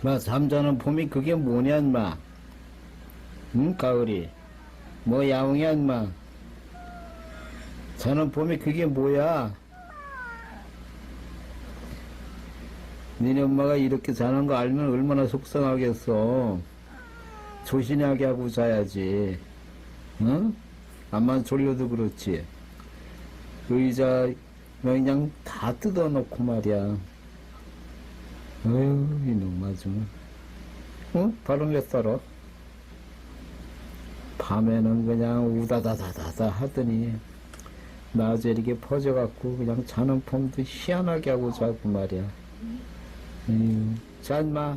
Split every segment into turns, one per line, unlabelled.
마, 삼자는 봄이 그게 뭐냐, 인마. 응, 가을이. 뭐, 야옹이야, 인마. 저는 봄이 그게 뭐야? 니네 엄마가 이렇게 자는 거 알면 얼마나 속상하겠어. 조신하게 하고 자야지. 응? 암만 졸려도 그렇지. 의자 그냥 다 뜯어놓고 말이야. 어휴, 이놈 아주. 어? 바로 몇 살아? 밤에는 그냥 우다다다다다 하더니, 낮에 이렇게 퍼져갖고 그냥 자는 폼도 희한하게 하고 자고 말이야. 에휴, 자, 인마.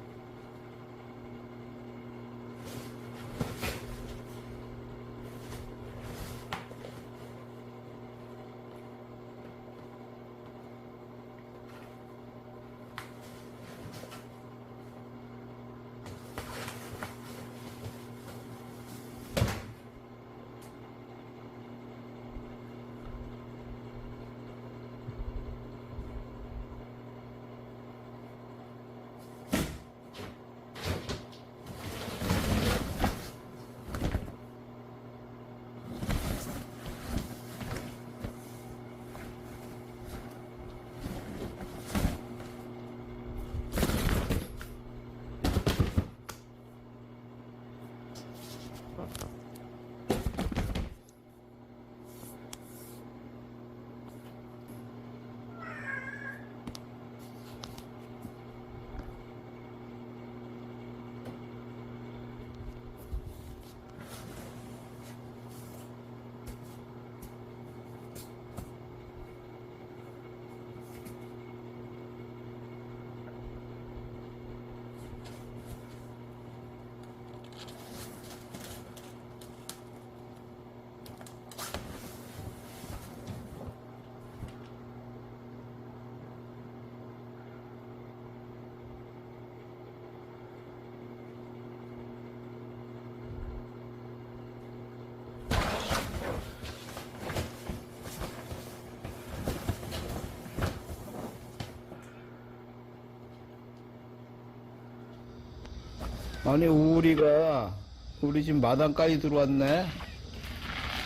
아니 우리가 우리 집 마당까지 들어왔네.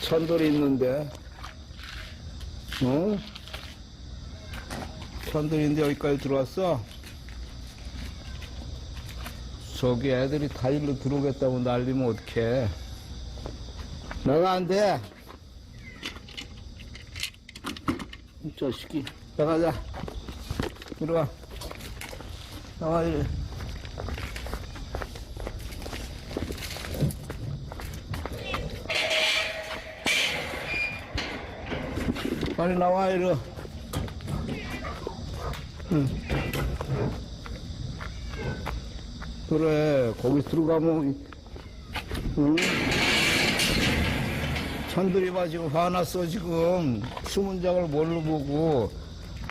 천돌이 있는데. 어? 천돌인데 여기까지 들어왔어? 저기 애들이 다 일로 들어오겠다고 난리면 어떡해? 나가 안돼. 이 자식이. 나가자. 이리 와. 나와 이리 빨리 나와, 이리. 응. 그래, 거기 들어가면, 응? 천들이 봐, 지금 화났어, 지금. 수문장을 뭘로 보고,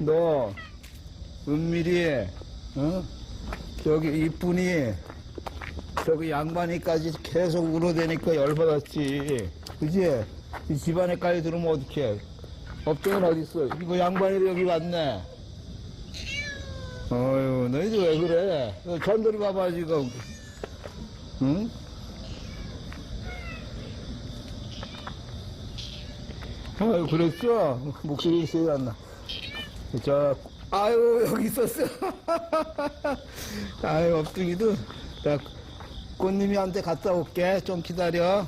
너, 은밀히, 어? 저기 이쁜이, 저기 양반이까지 계속 울어대니까 열받았지. 그지? 이 집안에까지 들으면 어떡해. 업종은 어딨어? 이거 양반이 여기 왔네. 어휴, 너희들 왜 그래? 너 전들이 봐봐, 지금. 응? 아유, 그랬어? 목소리 소리 안 나. 저, 아유, 여기 있었어. 아유, 업둥이도. 나 꽃님이한테 갔다 올게. 좀 기다려.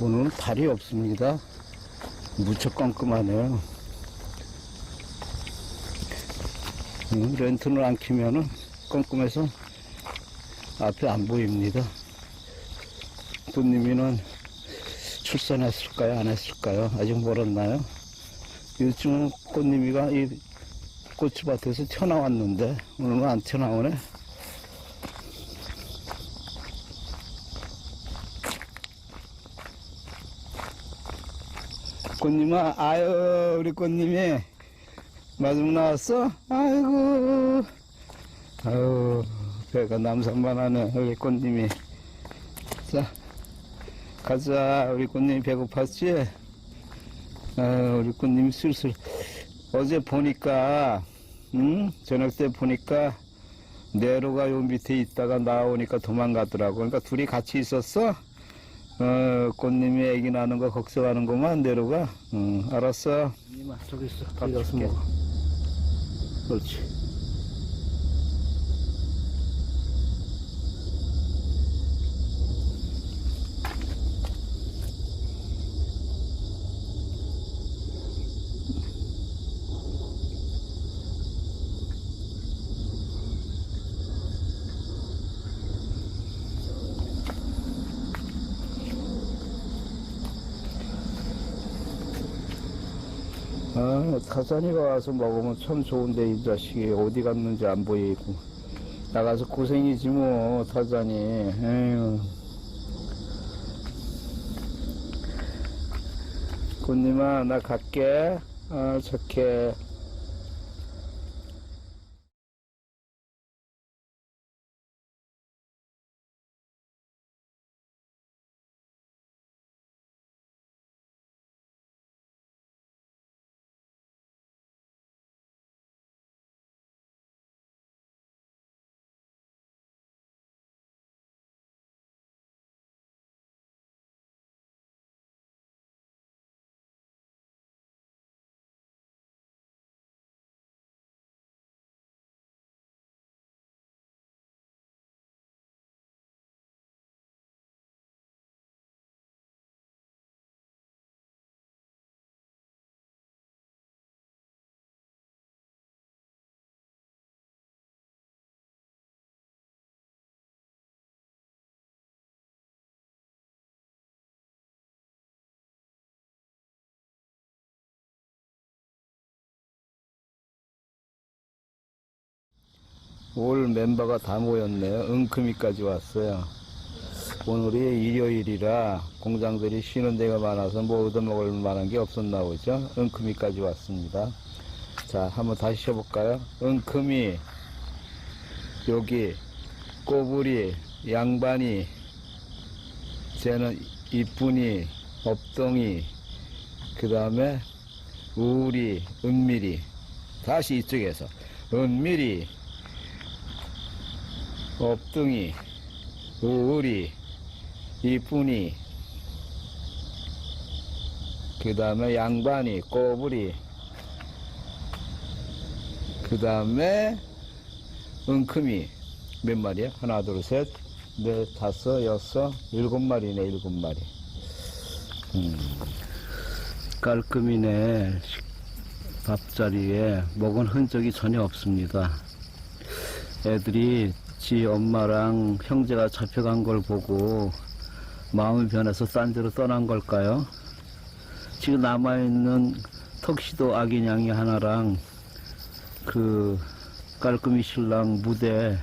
오늘은 달이 없습니다. 무척 깜깜하네요. 음, 렌트를 안 키면은 깜깜해서 앞에 안 보입니다. 꽃님이는 출산했을까요? 안 했을까요? 아직 멀었나요? 요즘은 꽃님이가 이 꽃밭에서 튀어나왔는데 오늘은 안 튀어나오네. 꽃님아, 아유, 우리 꽃님이 마중 나왔어? 아이고, 아유, 배가 남산만하네, 우리 꽃님이. 자, 가자, 우리 꽃님이 배고팠지? 아유, 우리 꽃님이 슬슬, 어제 보니까, 응? 저녁 때 보니까, 네로가 요 밑에 있다가 나오니까 도망가더라고. 그러니까 둘이 같이 있었어? 어, 꽃님이 애기 나는 거 걱정하는구만, 내로가. 응, 알았어. 이마, 저기 있어. 밥 먹어. 그렇지. 아, 타산이가 와서 먹으면 참 좋은데, 이 자식이 어디 갔는지 안 보이고. 나가서 고생이지 뭐, 타산이. 에휴. 꽃님아, 나 갈게. 아, 착해. 올 멤버가 다 모였네요. 은금이까지 왔어요. 오늘이 일요일이라 공장들이 쉬는 데가 많아서 뭐 얻어먹을 만한 게 없었나 보죠. 은금이까지 왔습니다. 자, 한번 다시 쳐볼까요? 은금이, 여기, 꼬부리, 양반이, 쟤는 이쁜이, 업동이, 그 다음에 우리, 은밀이, 다시 이쪽에서, 은밀이, 업둥이, 우리, 이쁜이, 그 다음에 양반이, 꼬부리, 그 다음에 은큼이 몇 마리야? 하나, 둘, 셋, 넷, 다섯, 여섯, 일곱 마리네, 일곱 마리. 음, 깔끔이네. 밥자리에 먹은 흔적이 전혀 없습니다. 애들이 지 엄마랑 형제가 잡혀간 걸 보고 마음이 변해서 딴 데로 떠난 걸까요? 지금 남아있는 턱시도 아기 냥이 하나랑 그 깔끔이 신랑 무대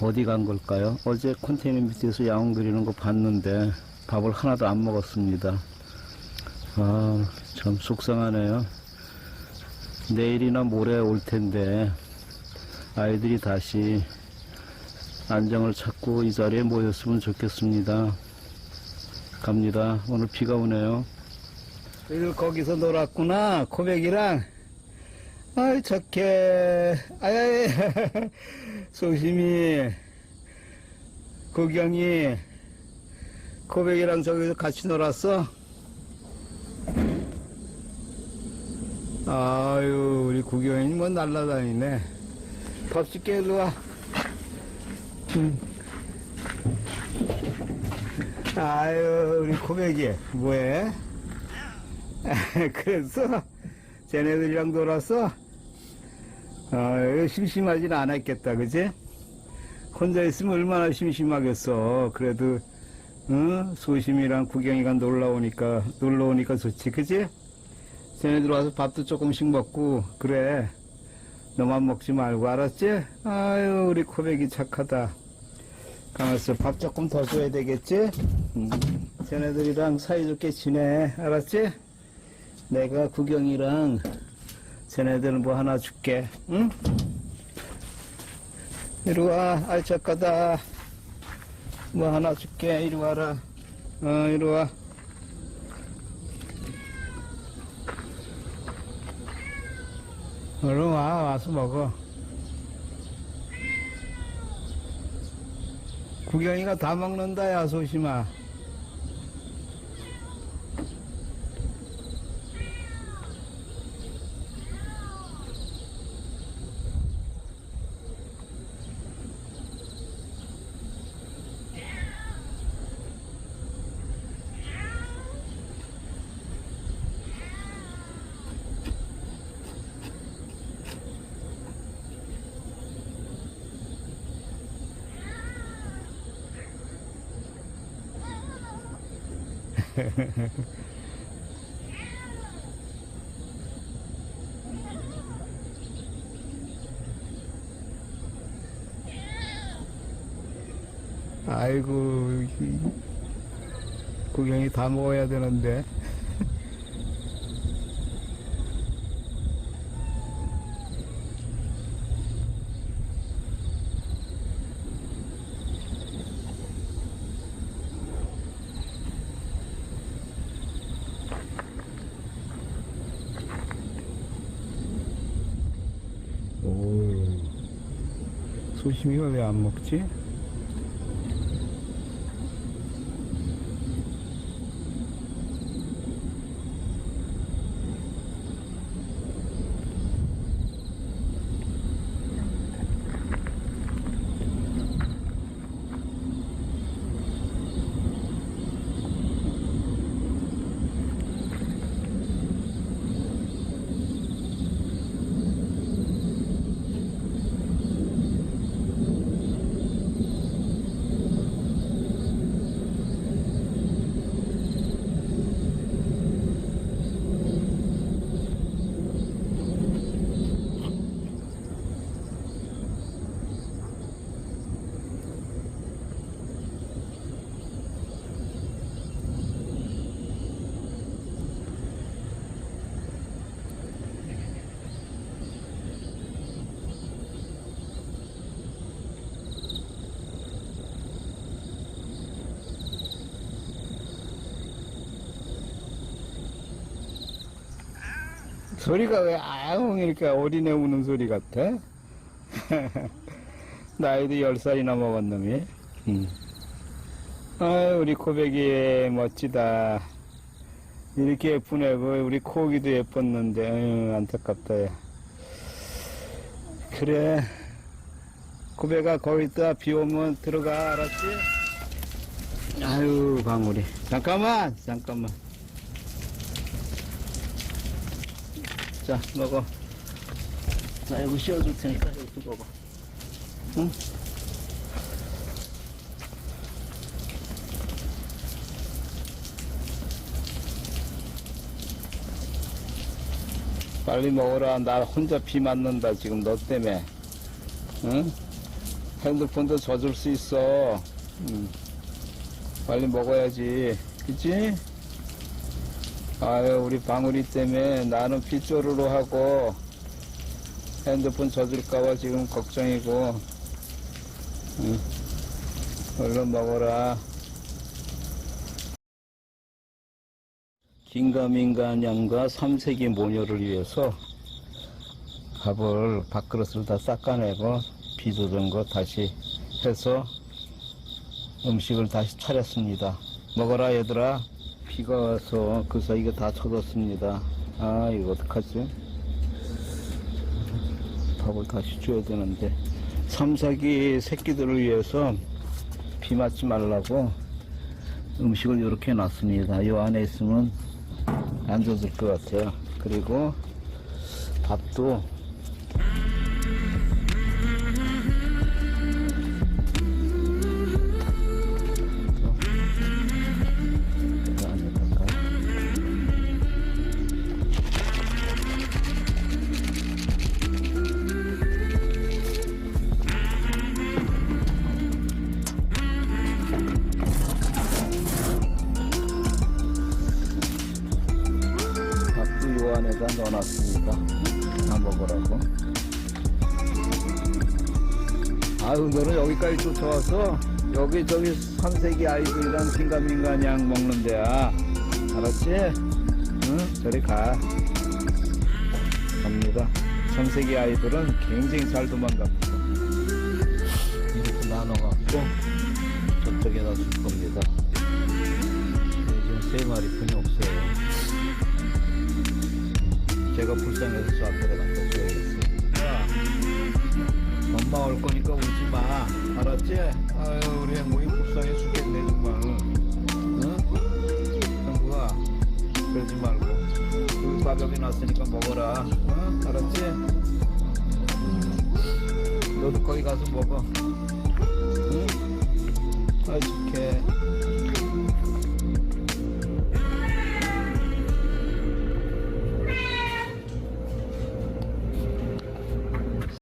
어디 간 걸까요? 어제 컨테이너 밑에서 야옹 그리는 거 봤는데 밥을 하나도 안 먹었습니다. 아, 참 속상하네요. 내일이나 모레 올 텐데 아이들이 다시 안정을 찾고 이 자리에 모였으면 좋겠습니다. 갑니다. 오늘 비가 오네요. 늘 거기서 놀았구나. 코백이랑. 아이, 착해. 아이, 소심이. 구경이. 코백이랑 저기서 같이 놀았어? 아유, 우리 구경이 뭐 날라다니네. 밥 줄게, 일로 와. 음. 아유, 우리 코백이, 뭐해? 그래서, 쟤네들이랑 놀았어? 아유, 심심하진 않았겠다, 그지? 혼자 있으면 얼마나 심심하겠어. 그래도, 응? 소심이랑 구경이가 놀러 오니까, 놀러 오니까 좋지, 그지? 쟤네들 와서 밥도 조금씩 먹고, 그래. 너만 먹지 말고, 알았지? 아유, 우리 코백이 착하다. 가만있어. 밥 조금 더 줘야 되겠지? 음, 쟤네들이랑 사이좋게 지내. 알았지? 내가 구경이랑 쟤네들 뭐 하나 줄게. 응? 이리 와. 착하다. 뭐 하나 줄게. 이리 와라. 어, 이리 와. 얼른 와. 와서 먹어. 구경이가 다 먹는다, 야, 소심아. 아이고, 이- 구경이 다 먹어야 되는데. 오, 소심이가 왜안 먹지? 소리가 왜 아웅 이렇게 어린애 우는 소리 같아? 나이도 열 살이나 먹은 놈이. 음. 아유, 우리 코백이 멋지다. 이렇게 애고, 우리 코기도 예뻤는데, 아유, 안타깝다. 야. 그래. 코백아, 거기다 비 오면 들어가, 알았지? 아유, 방울이. 잠깐만, 잠깐만. 자, 먹어. 자, 여기 씌워줄 테니까 여기 먹어. 응? 빨리 먹어라. 나 혼자 비 맞는다. 지금 너 때문에. 응? 핸드폰도 젖을 수 있어. 응. 빨리 먹어야지. 그치? 아유, 우리 방울이 때문에 나는 빗조르르 하고 핸드폰 젖을까봐 지금 걱정이고. 응. 얼른 먹어라. 긴가민가냥과 삼색이 모녀를 위해서 밥을 밥그릇을 다 닦아내고 비도던 거 다시 해서 음식을 다시 차렸습니다. 먹어라 얘들아. 비가 와서 그 사이가 다 젖었습니다. 아 이거 어떡하지? 밥을 다시 줘야 되는데 삼삭이 새끼들을 위해서 비 맞지 말라고 음식을 이렇게 놨습니다. 이 안에 있으면 안 젖을 것 같아요. 그리고 밥도 안에다 넣어놨습니다. 다 먹으라고. 아유, 너는 여기까지 쫓아와서 여기 저기 삼세기 아이들이랑 긴가민가 양 먹는 데야. 알았지? 응? 저리 가. 갑니다. 삼세기 아이들은 굉장히 잘 도망갑니다. 이렇게 나눠갖고 저쪽에다 줄 겁니다. 요즘 세 마리뿐이 없어요. 제가 불쌍해서 저 앞에다 갖다 줘야겠어요. 야, 엄마 올 거니까 울지 마. 알았지? 아유, 우리 행복이 불쌍해 죽겠네, 정말. 응? 행복아, 그러지 말고. 우리 가격이 났으니까 먹어라. 응? 알았지? 너도 거기 가서 먹어. 응? 아이, 좋게.